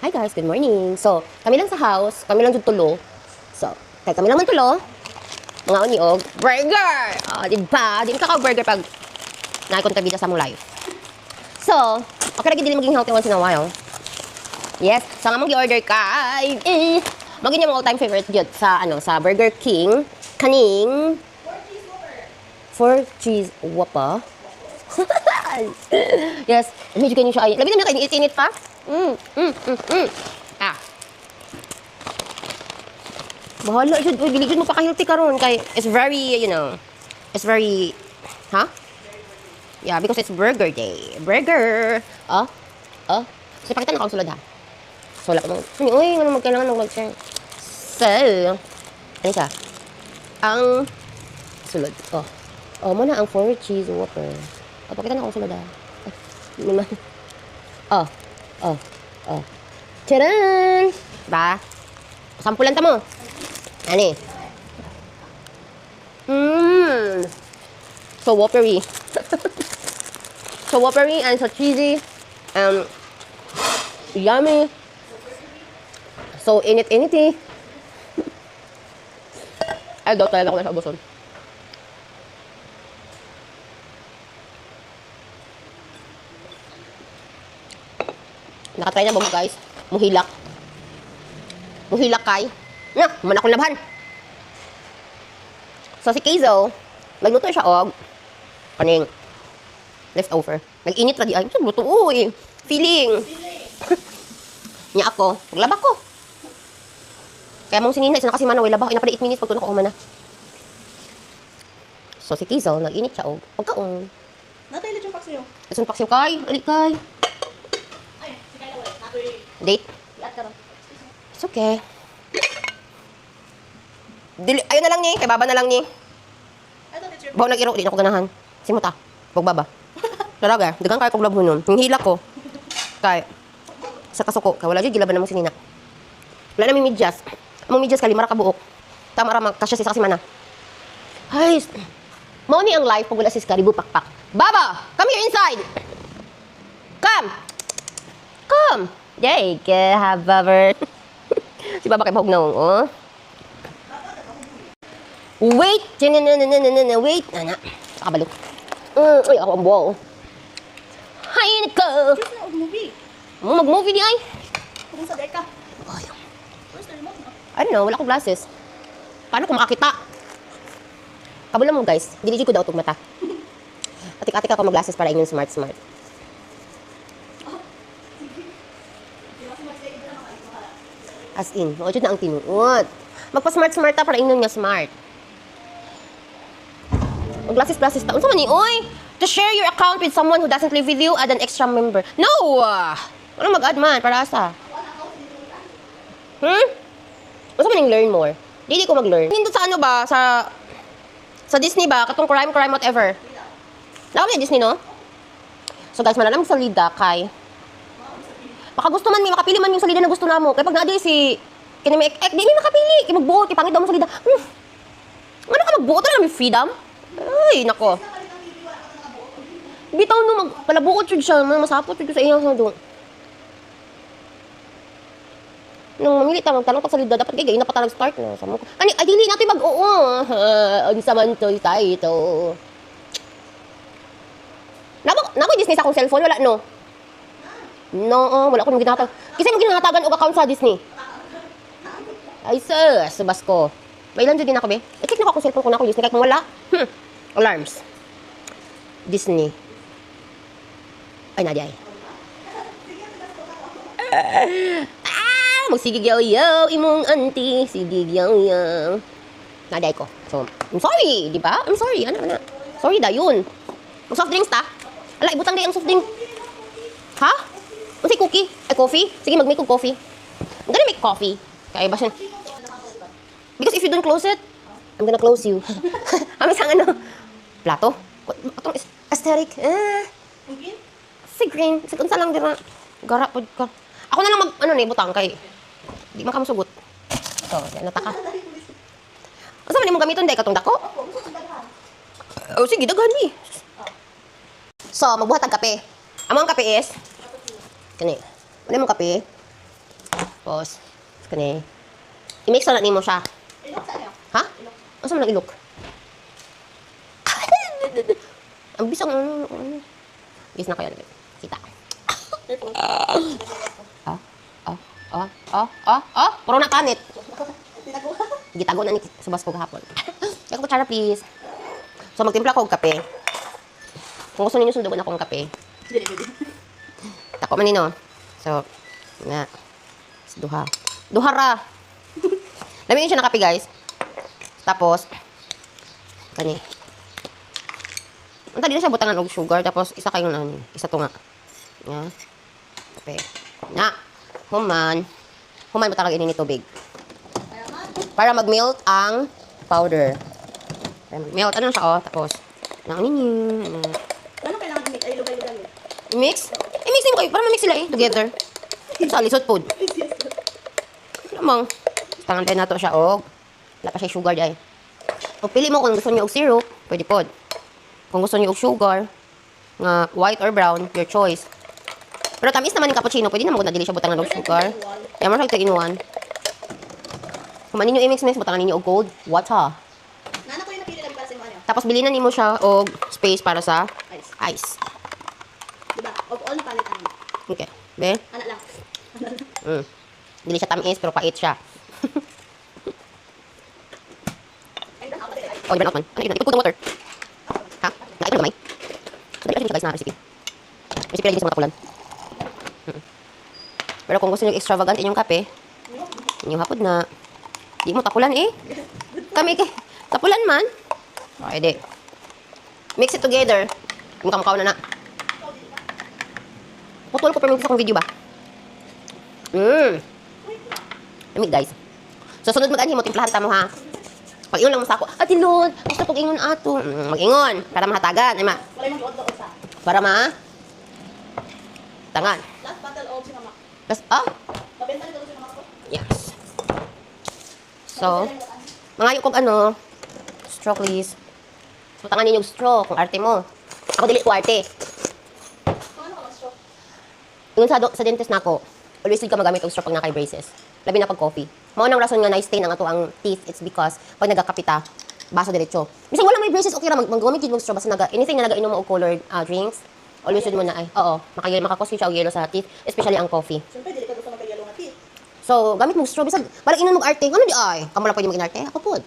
Hi guys, good morning. So, kami lang sa house, kami lang jud tulo. So, kay kami lang man tulo. Mga uni og burger. Ah, di ba? Di ka burger pag naikon ka sa mong life. So, okay lagi dili maging healthy once in a while. Yes, sa nga mong gi-order kay eh, maging yung all-time favorite jud sa ano sa Burger King kaning four cheese whopper. yes, medyo ganyan siya. Labi naman kayo, init pa. Mm, mm, mm, mm. Ah. Bahala siya. Uy, dili mo pakahilti karon kay it's very, you know, it's very? Huh? Yeah, because it's burger day. Burger. Oh, oh. So, pakita na akong sulod ha. Ko mong, Ano, uy, ano magkailangan ng mag-share. So, ano siya? Ang sulod. Oh. Oh, muna ang four cheese whopper. Oh, pakita na akong sulod ha. Ay, hindi man. Oh, oh, oh. Tcharan! Ba? Sampulan ta mo. Ani? Mmm. So whoppery. so whoppery and so cheesy. Um, yummy. So init-inity. Ay, daw talaga ako nasa ubuson. Nakatry na ba mo guys? Muhilak. Muhilak kay. Na, man akong labhan. So si Keizo, nagluto siya og kaning leftover. Nag-init lagi ay, luto uy. Feeling. Nya ako, naglaba ko. Kaya mong sinina, isa na kasi mana, way laba. Ina pa 8 minutes pagtulog ko mana. So si Keizo, nag-init siya og pagkaon. Natay yung paksiyo. Asun paksiw kay, alik kay. Ay, si Kayla wala. Natoy. Date. It's okay. Dili, ayun na lang ni, kay baba na lang ni. Bawa nag-iro, di na ko ganahan. Simuta. Pagbaba. Talaga, dagang kaya kong labon nun. Yung hila ko. Kay, sa kasuko. Kaya wala dyan, gilaban namang sinina. Wala namang midyas. Among midyas kali, mara ka buok. Tama ramang, kasya si sa kasi mana. Ay, mao ni ang life pag wala si Skaribu pakpak. Baba, come here inside. Come. Go, have Baba. si Baba kay bahog na oh. Wait! Wait! Nana. Nakabalo. Mm, ay, ako ang buwaw. Og movie. Mo mag-movie di ay? The remote? no? I don't know, wala akong glasses. Paano kung makakita? Kabula mo guys, dili ko daw itong mata. Atik-atik ako mag-glasses para inyong smart-smart. As in, mo na ang tinuot. Magpa-smart-smart ta para inyong nga smart. Mag-glasses-glasses ta. Unsa man ni, oy? To share your account with someone who doesn't live with you, add an extra member. No! Ano mag-add man? Para asa? Hmm? Gusto mo nang learn more? Hindi ko mag-learn. Nindot sa ano ba? Sa sa Disney ba? Katong crime, crime, whatever. Nakam niya Disney, no? So guys, manalam sa lida kay Baka gusto man may makapili man yung salida na gusto namo. Kaya pag naadi si kini may ek, di may makapili. Kaya magbuot, ipangit daw mo salida. Hmm. Ano ka magbuot na may freedom? Ay, nako. Bitaw no mag palabuot jud siya, masapot jud sa iyang sa doon. Nung mamili ta magtanong pag salida dapat kay na pa ta nag-start na sa mo. Ani ay dili natin mag oo. Unsa man to tayo ito. Nako, nako Disney sa akong cellphone wala no. No, wala ko nang ginatag. Kasi mo ginatagan og account sa Disney. Ay sus, subas ko. May ilan din ako be. I-check na ko akong cellphone ko na ako Disney kung wala. Hmm. Alarms. Disney. Ay, nadi ay. Ah! Magsigig yaw yaw, imong auntie. Sigig yaw yaw. Naday ko. So, I'm sorry, di ba? I'm sorry. Ano, ano. Sorry da, yun. Mag soft drinks ta. Ala, ibutang day ang soft drink. Ha? Unsay cookie? Ay, coffee? Sige, mag-make coffee. I'm gonna make coffee. Kaya ba siya? Because if you don't close it, I'm gonna close you. Ami sang ano? Plato? Atong is- aesthetic. Movie? si green. Si unsa lang dira. Gara pod ka. Ako na lang mag ano ni butang kay di man ka masugot. So, yan nataka. Asa man imong gamiton day katong dako? Sa. Oh, sige, daghan ni. So, magbuhat ang kape. Amo ang kape is kani. Ano imong kape? Tapos, kani. I-mix na nimo siya. Ilok sa ano? Ha? Asa man ilok? ang bisang ano. ano. Bis na kayo. Kita. Ah, ah, ah, ah, ah, ah. Puro na kanit. Gitago na ni subas ko gahapon. Kaya ko kutsara, please. So, magtimpla ko og kape. Kung gusto ninyo sundugan akong kape, Tako man nino. So, nga. Sa Duha. Duha ra. Lamin siya na kape, guys. Tapos, kani. Unta din siya butangan og sugar tapos isa kayo na isa to nga. Nga. Kape. Na. Human. Human mo talaga ini ni tubig. Para mag-melt ang powder. Para mag-melt. Ano siya, oh. Tapos, na ninyo. Ano. Ano kailangan i-mix? Ay, lugay-lugay. I-mix? I-mix din ko eh. Para ma-mix sila eh. Together. Sa lisod food. Lamang. Tangan tayo nato siya og wala pa siya sugar dai. O pili mo kung gusto niyo og syrup, pwede pod. Kung gusto niyo og sugar, nga white or brown, your choice. Pero tamis naman yung cappuccino, pwede naman kung nadili siya butang ng sugar. Kaya mo siya 2 in 1. Kung man ninyo i-mix mix, butangan ninyo og cold water. Nana ko yung napili lang para sa ano? Tapos bilinan nimo siya og space para sa Ice. ice. Diba? Of all na palit ano. Okay. Be? Anak lang. Ano lang. Mm. Dili siya tamis pero pait siya. Oh, di ba naman? Ano yun? Ipag ng water. Ha? Nakait mo gamay? So, dali siya guys na recipe. Recipe lagi sa mga takulan. Mm. Pero kung gusto niyo extravagant inyong kape, inyong hapod na, di mo takulan eh. Kami kay, tapulan man. Pwede. Mix it together. Mukha-mukha na na. Putol ko pero sa akong video ba? Mmm. Lamig guys. So sunod mag-anhi mo, timplahan ta mo ha. Pag-ingon lang mo sa ako, Ate Lord, gusto kong ingon ato. Mm, mag-ingon, para mahatagan. Ay ma, para ma... Tangan. Last battle of si mama. Tapos, ah, Mabenta rin daw si mama ko. yes. So, mga yung kog ano, straw please. So, tangan ninyo yung straw kung arte mo. Ako dili ko arte. Kung ano ka mag-stroke? Ingon sa, do- sa dentist na ako, always ka magamit og straw pag nakay braces. Labi na pag coffee. Mao nang rason nga na-stain ang ato ang teeth, it's because pag nagakapita, baso diretso. Bisag wala may braces, okay ra mag maggamit jud mo straw basta naga anything na nagainom mo og colored ah, drinks. Always jud mo na ay, oo, makayelo makakos siya og yelo sa teeth, especially ang coffee. Siyempre, dili ka gusto magkayalo nga tea. So, gamit mo straw bisag, balang inon mo og arte, ano di ay? Kamo lang pwede mo ginarte, ako pod.